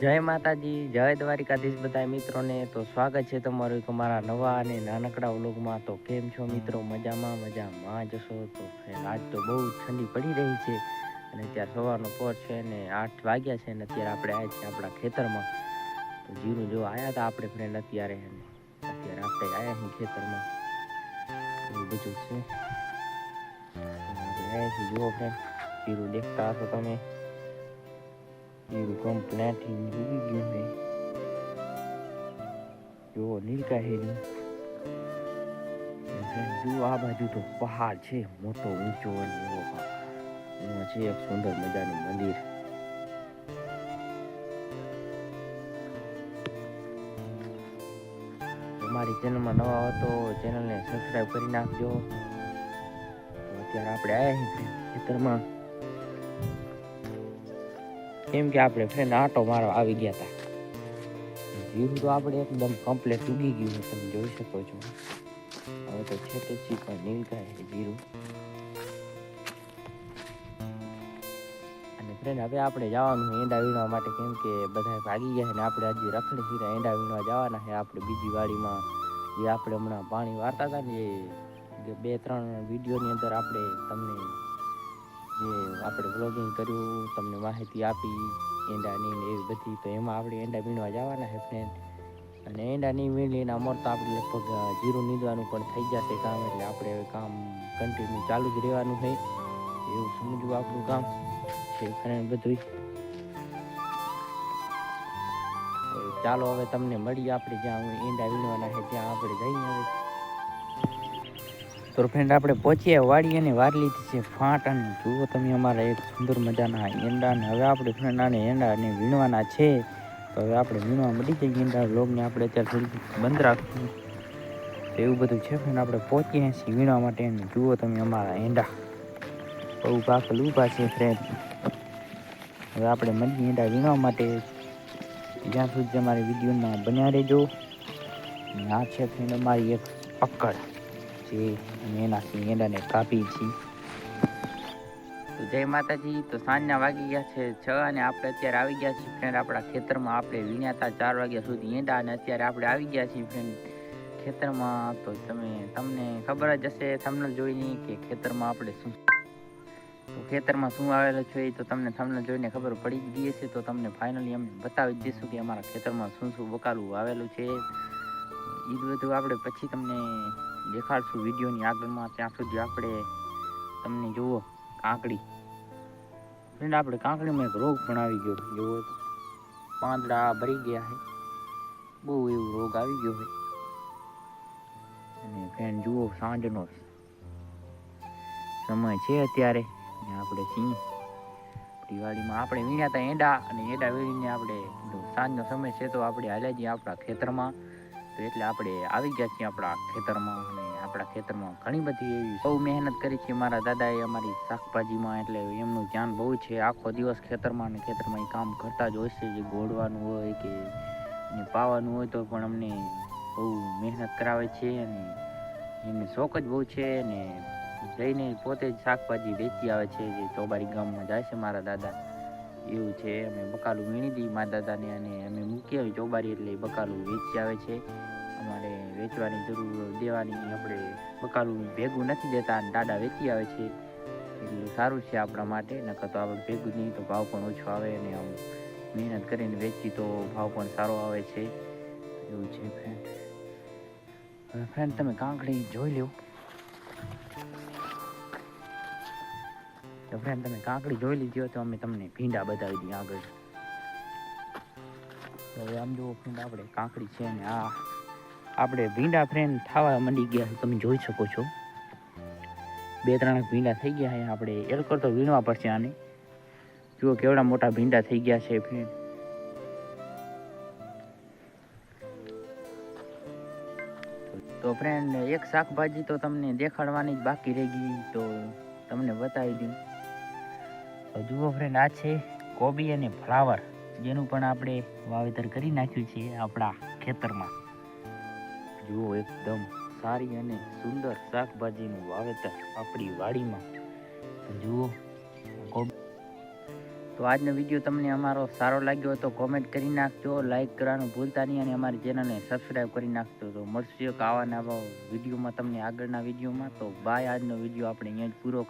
જય માતાજી, જય દ્વારિકાધીશ બધા મિત્રોને. તો સ્વાગત છે તમારું એક અમારા નવા અને નાનકડા વ્લોગમાં. તો કેમ છો મિત્રો? મજામાં મજામાં જશો તો આજ તો બહુ ઠંડી પડી રહી છે અને અત્યારે સવારનો પોર છે ને આઠ વાગ્યા છે ને અત્યારે આપણે આવ્યા છીએ આપણા ખેતરમાં. તો જીરું જો આવ્યા હતા આપણે ફ્રેન્ડ અત્યારે. અત્યારે આપણે આવ્યા છીએ ખેતરમાં. એવું બધું છે. જુઓ ફ્રેન્ડ જીરું દેખતા હશો તમે? જીરું કમ્પ્લેટ ઉગી ગયું છે. જુઓ નીલકા હેરી આ બાજુ તો પહાડ છે, મોટો, ઊંચો અને એવો એમાં છે એક સુંદર મજાનું મંદિર. અમારી ચેનલમાં નવા હો તો ચેનલને સબસ્ક્રાઈબ કરી નાખજો. અત્યારે આપણે આવ્યા છીએ ખેતરમાં. કેમ કે આપણે ફ્રેન્ડ આટો મારવા આવી ગયા હતા જીરું તો આપણે એકદમ કમ્પ્લેટ ઉગી ગયું છે, તમે જોઈ શકો છો. હવે તો છે તો છે પણ નીલગાય છે અને ફ્રેન્ડ હવે આપણે જવાનું એંડા વીણવા માટે, કેમ કે બધા ભાગી ગયા છે ને આપણે હજી રખડી ફીરે એંડા વીણવા જવાના છે આપણે બીજી વાડીમાં. જે આપણે હમણાં પાણી વારતા હતા ને જે બે ત્રણ વિડીયોની અંદર આપણે તમને જે આપણે વ્લોગિંગ કર્યું, તમને માહિતી આપી એંડાની ને એવી બધી. તો એમાં આપણે એંડા વીણવા જવાના છે ફ્રેન્ડ અને એંડા નહીં વીણીને તો આપણે લગભગ જીરું નીંદવાનું પણ થઈ જશે કામ, એટલે આપણે હવે કામ કન્ટિન્યુ ચાલુ જ રહેવાનું છે. એવું સમજવું આપણું કામ છે ફ્રેન્ડ બધું ચાલો હવે તમને મળીએ આપણે જ્યાં ઈંડા વીણવાના છે, ત્યાં આપણે જઈએ હવે. તો ફ્રેન્ડ આપણે પહોંચીએ વાડી અને વાર છે ફાટ અને જુઓ તમે અમારા એક સુંદર મજાના એંડા ને હવે આપણે ફ્રેન્ડ આને એંડા ને વીણવાના છે. તો હવે આપણે વીણવા મળી જઈએ એંડા લોગને આપણે અત્યારે થોડીક બંધ રાખશું. તો એવું બધું છે ફ્રેન્ડ આપણે પહોંચીએ છીએ વીણવા માટે અને જુઓ તમે અમારા એંડા બહુ પાકલ ઊભા છે ફ્રેન્ડ હવે આપણે મળીએ એંડા વીણવા માટે. જ્યાં સુધી અમારી વિડીયોમાં બન્યા રહેજો. આ છે ફ્રેન્ડ અમારી એક પકડ. જે અમે એનાથી ઈંડાને કાપી છીએ તો જય માતાજી, તો સાંજના વાગી ગયા છે છ અને આપણે અત્યારે આવી ગયા છીએ ફ્રેન્ડ આપણા ખેતરમાં. આપણે વીણ્યા હતા ચાર વાગ્યા સુધી એંડા અને અત્યારે આપણે આવી ગયા છીએ ફ્રેન્ડ ખેતરમાં. તો તમે, તમને ખબર જ હશે થંબનેલ જોઈને કે ખેતરમાં આપણે શું તો ખેતરમાં શું આવેલું છે એ તો તમને થંબનેલ જોઈને ખબર પડી જ ગઈ હશે. તો તમને ફાઇનલી અમે બતાવી જ દઈશું કે અમારા ખેતરમાં શું શું બકાલું આવેલું છે. એ બધું આપણે પછી તમને દેખાડશું વિડીયોની આગળમાં. ત્યાં સુધી આપણે તમને જુઓ કાંકડી ફ્રેન્ડ, આપણે કાંકડીમાં એક રોગ પણ આવી ગયો જુઓ પાંદડા ભરી ગયા છે. બહુ એવો રોગ આવી ગયો છે. અને ફ્રેન્ડ, જુઓ, સાંજનો સમય છે અત્યારે. આપણે સિંહ. દિવાળીમાં આપણે વીણ્યા હતા એંડા અને એંડા વીણીને આપણે સાંજનો સમય છે તો આપણે હાલ્યા જઈએ આપણા ખેતરમાં. તો એટલે આપણે આવી ગયા છીએ આપણા ખેતરમાં. ખેતરમાં ઘણી બધી એવી બહુ મહેનત કરી છે. મારા દાદાએ અમારી શાકભાજીમાં એટલે એમનું ધ્યાન બહુ છે. આખો દિવસ ખેતરમાં અને ખેતરમાં એ કામ કરતા જ હોય છે. જે ગોળવાનું હોય કે પાવાનું હોય તો પણ અમને બહુ મહેનત કરાવે છે અને એમને શોખ જ બહુ છે અને જઈને પોતે જ શાકભાજી વેચી આવે છે. જે ચોબારી ગામમાં જાય છે મારા દાદા. એવું છે. અમે બકાલું વીણી દીધી મારા દાદાને અને અમે મૂકી આવી ચોબારી એટલે બકાલું વેચી આવે છે. અમારે વેચવાની જરૂર દેવાની આપણે બકાલું ભેગું નથી દેતા અને દાદા વેચી આવે છે. એટલે સારું છે આપણા માટે, નકર તો આપણે ભેગું નહીં, તો ભાવ પણ ઓછો આવે અને આમ મહેનત કરીને વેચી તો ભાવ પણ સારો આવે છે. એવું છે ફ્રેન્ડ ફ્રેન્ડ તમે કાંકડી જોઈ લો તો ફ્રેન્ડ તમે કાંકડી જોઈ લીધી હોય તો અમે તમને ભીંડા બતાવી દઈએ આગળ. તો હવે આમ જુઓ ફ્રેન્ડ આપણે કાંકડી છે ને આ આપણે ભીંડા ફ્રેન્ડ થવા મંડી ગયા તમે જોઈ શકો છો. બે ત્રણ ભીંડા થઈ ગયા છે. આપણે એલ કરતો વીણવા પડશે આને. જુઓ કેવડા મોટા ભીંડા થઈ ગયા છે ફ્રેન્ડ તો ફ્રેન્ડ એક શાકભાજી તો તમને દેખાડવાની જ બાકી રહી ગઈ. તો તમને બતાવી દઉં. તો જુઓ ફ્રેન્ડ આ છે કોબી અને ફ્લાવર, જેનું પણ આપણે વાવેતર કરી નાખ્યું છે આપણા ખેતરમાં. જુઓ એકદમ સારી અને સુંદર શાકભાજીનું વાવેતર આપણી વાડીમાં. જુઓ તો આજનો વીડિયો તમને અમારો સારો લાગ્યો તો કોમેન્ટ કરી નાખજો લાઈક કરવાનું ભૂલતા નહીં અને અમારી ચેનલને સબસ્ક્રાઈબ કરી નાખજો. તો મળશે એક આવા નવા વિડીયોમાં તમને આગળના વિડીયોમાં. તો બાય આજનો વીડિયો આપણે અહીંયા જ પૂરો